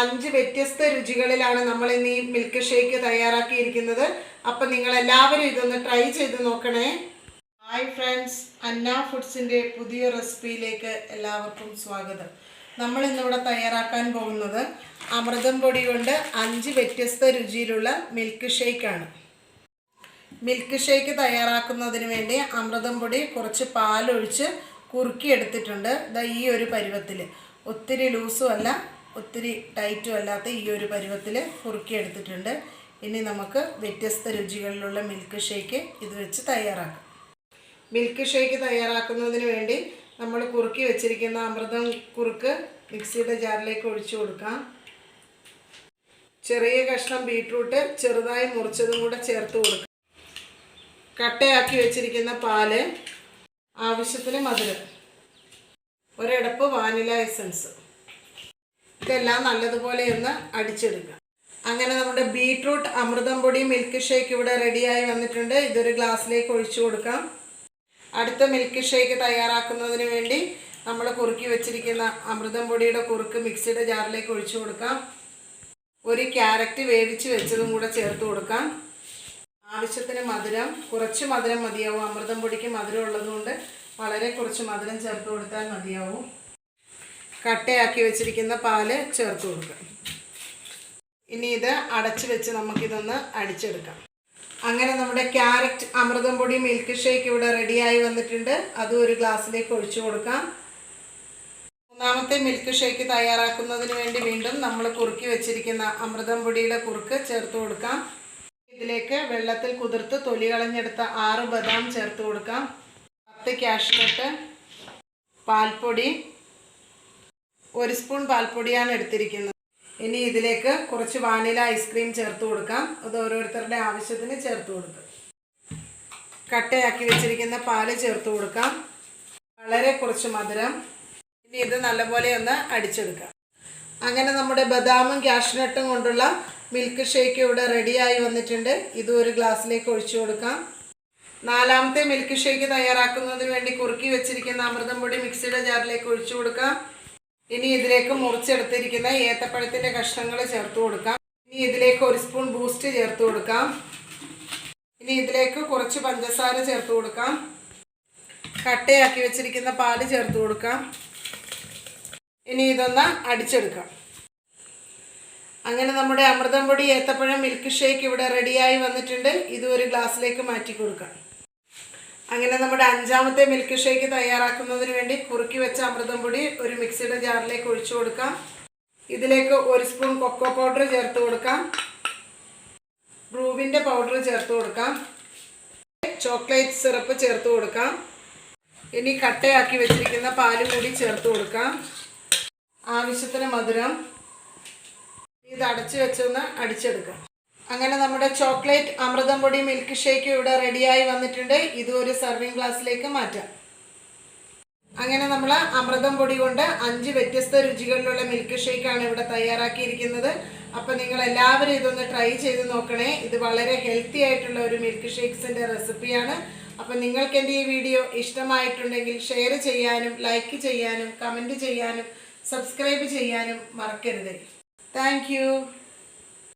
അഞ്ച് വ്യത്യസ്ത രുചികളിലാണ് നമ്മൾ ഇന്ന് ഈ മിൽക്ക് ഷേക്ക് തയ്യാറാക്കിയിരിക്കുന്നത്. അപ്പം നിങ്ങൾ എല്ലാവരും ഇതൊന്ന് ട്രൈ ചെയ്ത് നോക്കണേ. ഹായ് ഫ്രണ്ട്സ് അന്ന ഫുഡ്സിന്റെ പുതിയ റെസിപ്പിയിലേക്ക് എല്ലാവർക്കും സ്വാഗതം. നമ്മൾ ഇന്നിവിടെ തയ്യാറാക്കാൻ പോകുന്നത് അമൃതം പൊടി കൊണ്ട് അഞ്ച് വ്യത്യസ്ത രുചിയിലുള്ള മിൽക്ക് ഷേക്കാണ് മിൽക്ക് ഷേക്ക് തയ്യാറാക്കുന്നതിന് വേണ്ടി അമൃതം പൊടി കുറച്ച് പാലൊഴിച്ച് കുറുക്കി എടുത്തിട്ടുണ്ട് ദാ ഈ ഒരു പരുവത്തിൽ ഒത്തിരി ലൂസും അല്ല. ഒത്തിരി ടൈറ്റും അല്ലാത്ത ഈ ഒരു പരുവത്തിൽ കുറുക്കിയെടുത്തിട്ടുണ്ട് ഇനി നമുക്ക് വ്യത്യസ്ത രുചികളിലുള്ള മിൽക്ക് ഷേക്ക് ഇത് വെച്ച് തയ്യാറാക്കാം. മിൽക്ക് ഷേക്ക് തയ്യാറാക്കുന്നതിന് വേണ്ടി നമ്മൾ കുറുക്കി വെച്ചിരിക്കുന്ന അമൃതം കുറുക്ക് മിക്സിയുടെ ജാറിലേക്ക് ഒഴിച്ചു കൊടുക്കാം. ചെറിയ കഷ്ണം ബീട്രൂട്ട് ചെറുതായി മുറിച്ചതും കൂടെ ചേർത്ത് കൊടുക്കാം. കട്ടയാക്കി വെച്ചിരിക്കുന്ന പാൽ ആവശ്യത്തിന് മധുരം. ഒരടപ്പ് വാനില എസൻസ് ഇതെല്ലാം നല്ലതുപോലെ ഒന്ന് അടിച്ചെടുക്കുക. അങ്ങനെ നമ്മുടെ ബീട്രൂട്ട് അമൃതം പൊടി മിൽക്ക് ഷേക്ക് ഇവിടെ റെഡിയായി വന്നിട്ടുണ്ട്. ഇതൊരു ഗ്ലാസ്സിലേക്ക് ഒഴിച്ചു കൊടുക്കാം. അടുത്ത മിൽക്ക് ഷേക്ക് തയ്യാറാക്കുന്നതിന് വേണ്ടി നമ്മൾ കുറുക്കി വെച്ചിരിക്കുന്ന അമൃതം പൊടിയുടെ കുറുക്ക് മിക്സിയുടെ ജാറിലേക്ക് ഒഴിച്ചു കൊടുക്കാം. ഒരു ക്യാരറ്റ് വേവിച്ച് വെച്ചതും കൂടെ ചേർത്ത് കൊടുക്കാം. ആവശ്യത്തിന് മധുരം കുറച്ച് മധുരം മതിയാവും. അമൃതം പൊടിക്ക് മധുരം ഉള്ളതുകൊണ്ട് വളരെ കുറച്ച് മധുരം ചേർത്ത് കൊടുത്താൽ മതിയാവും. കട്ടയാക്കി വെച്ചിരിക്കുന്ന പാൽ ചേർത്ത് കൊടുക്കാം. ഇനി ഇത് അടച്ചു വെച്ച് നമുക്കിതൊന്ന് അടിച്ചെടുക്കാം. അങ്ങനെ നമ്മുടെ ക്യാരറ്റ് അമൃതം പൊടി മിൽക്ക് ഷേക്ക് ഇവിടെ റെഡിയായി വന്നിട്ടുണ്ട്. അതും ഒരു ഗ്ലാസ്സിലേക്ക് ഒഴിച്ചു കൊടുക്കാം. മൂന്നാമത്തെ മിൽക്ക് ഷേക്ക് തയ്യാറാക്കുന്നതിന് വേണ്ടി വീണ്ടും നമ്മൾ കുറുക്കി വെച്ചിരിക്കുന്ന അമൃതം പൊടിയുടെ കുറുക്ക് ചേർത്ത് കൊടുക്കാം. ഇതിലേക്ക് വെള്ളത്തിൽ കുതിർത്ത് തൊലി കളഞ്ഞെടുത്ത ആറ് ബദാം ചേർത്ത് കൊടുക്കാം. പത്ത് കാഷ്നട്ട് പാൽപ്പൊടി ഒരു സ്പൂൺ പാൽപ്പൊടിയാണ് എടുത്തിരിക്കുന്നത്. ഇനി ഇതിലേക്ക് കുറച്ച് വാനില ഐസ്ക്രീം ചേർത്ത് കൊടുക്കാം. അത് ഓരോരുത്തരുടെ ആവശ്യത്തിന് ചേർത്ത് കൊടുക്കാം. കട്ടയാക്കി വെച്ചിരിക്കുന്ന പാൽ ചേർത്ത് കൊടുക്കാം. വളരെ കുറച്ച് മധുരം. ഇനി ഇത് നല്ലപോലെ ഒന്ന് അടിച്ചെടുക്കാം. അങ്ങനെ നമ്മുടെ ബദാമും കാഷ്നട്ടും കൊണ്ടുള്ള മിൽക്ക് ഷേക്ക് ഇവിടെ റെഡിയായി വന്നിട്ടുണ്ട്. ഇത് ഒരു ഗ്ലാസ്സിലേക്ക് ഒഴിച്ചു കൊടുക്കാം. നാലാമത്തെ മിൽക്ക് ഷേക്ക് തയ്യാറാക്കുന്നതിന് വേണ്ടി കുറുക്കി വെച്ചിരിക്കുന്ന അമൃതം പൊടി മിക്സിയുടെ ജാറിലേക്ക് ഒഴിച്ചു കൊടുക്കാം. ഇനി ഇതിലേക്ക് മുറിച്ചെടുത്തിരിക്കുന്ന ഏത്തപ്പഴത്തിന്റെ കഷ്ണങ്ങൾ ചേർത്ത് കൊടുക്കാം. ഇനി ഇതിലേക്ക് ഒരു സ്പൂൺ ബൂസ്റ്റ് ചേർത്ത് കൊടുക്കാം. ഇനി ഇതിലേക്ക് കുറച്ച് പഞ്ചസാര ചേർത്ത് കൊടുക്കാം. കട്ടയാക്കി വെച്ചിരിക്കുന്ന പാൽ ചേർത്ത് കൊടുക്കാം. ഇനി ഇതൊന്ന് അടിച്ചെടുക്കാം. അങ്ങനെ നമ്മുടെ അമൃതം പൊടി ഏത്തപ്പഴം മിൽക്ക് ഷേക്ക് ഇവിടെ റെഡിയായി വന്നിട്ടുണ്ട്. ഇത് ഒരു ഗ്ലാസ്സിലേക്ക് മാറ്റി കൊടുക്കാം. അങ്ങനെ നമ്മുടെ അഞ്ചാമത്തെ മിൽക്ക് ഷേക്ക് തയ്യാറാക്കുന്നതിന് വേണ്ടി കുറുക്കി വെച്ച അമൃതം പൊടി ഒരു മിക്സിയുടെ ജാറിലേക്ക് ഒഴിച്ചു കൊടുക്കാം. ഇതിലേക്ക് ഒരു സ്പൂൺ കൊക്കോ പൗഡർ ചേർത്ത് കൊടുക്കാം. ബ്രൂവിന്റെ പൗഡർ ചേർത്ത് കൊടുക്കാം. ചോക്ലേറ്റ് സിറപ്പ് ചേർത്ത് കൊടുക്കാം. ഇനി കട്ടയാക്കി വെച്ചിരിക്കുന്ന പാൽ കൂടി ചേർത്ത് കൊടുക്കാം. ആവശ്യത്തിന് മധുരം. ഇത് അടച്ചു വെച്ചൊന്ന് അടിച്ചെടുക്കാം. അങ്ങനെ നമ്മുടെ ചോക്ലേറ്റ് അമൃതം പൊടി മിൽക്ക് ഷേക്ക് ഇവിടെ റെഡിയായി വന്നിട്ടുണ്ട്. ഇത് ഒരു സെർവിങ് ഗ്ലാസ്സിലേക്ക് മാറ്റാം. അങ്ങനെ നമ്മൾ അമൃതം പൊടി കൊണ്ട് അഞ്ച് വ്യത്യസ്ത രുചികളിലുള്ള മിൽക്ക് ഷേക്കാണ് ഇവിടെ തയ്യാറാക്കിയിരിക്കുന്നത്. അപ്പം നിങ്ങൾ എല്ലാവരും ഇതൊന്ന് ട്രൈ ചെയ്ത് നോക്കണേ. ഇത് വളരെ ഹെൽത്തി ആയിട്ടുള്ള ഒരു മിൽക്ക് ഷേക്സിന്റെ റെസിപ്പിയാണ് അപ്പം നിങ്ങൾക്ക് എന്റെ ഈ വീഡിയോ ഇഷ്ടമായിട്ടുണ്ടെങ്കിൽ ഷെയർ ചെയ്യാനും ലൈക്ക് ചെയ്യാനും കമന്റ് ചെയ്യാനും സബ്സ്ക്രൈബ് ചെയ്യാനും മറക്കരുത്. താങ്ക്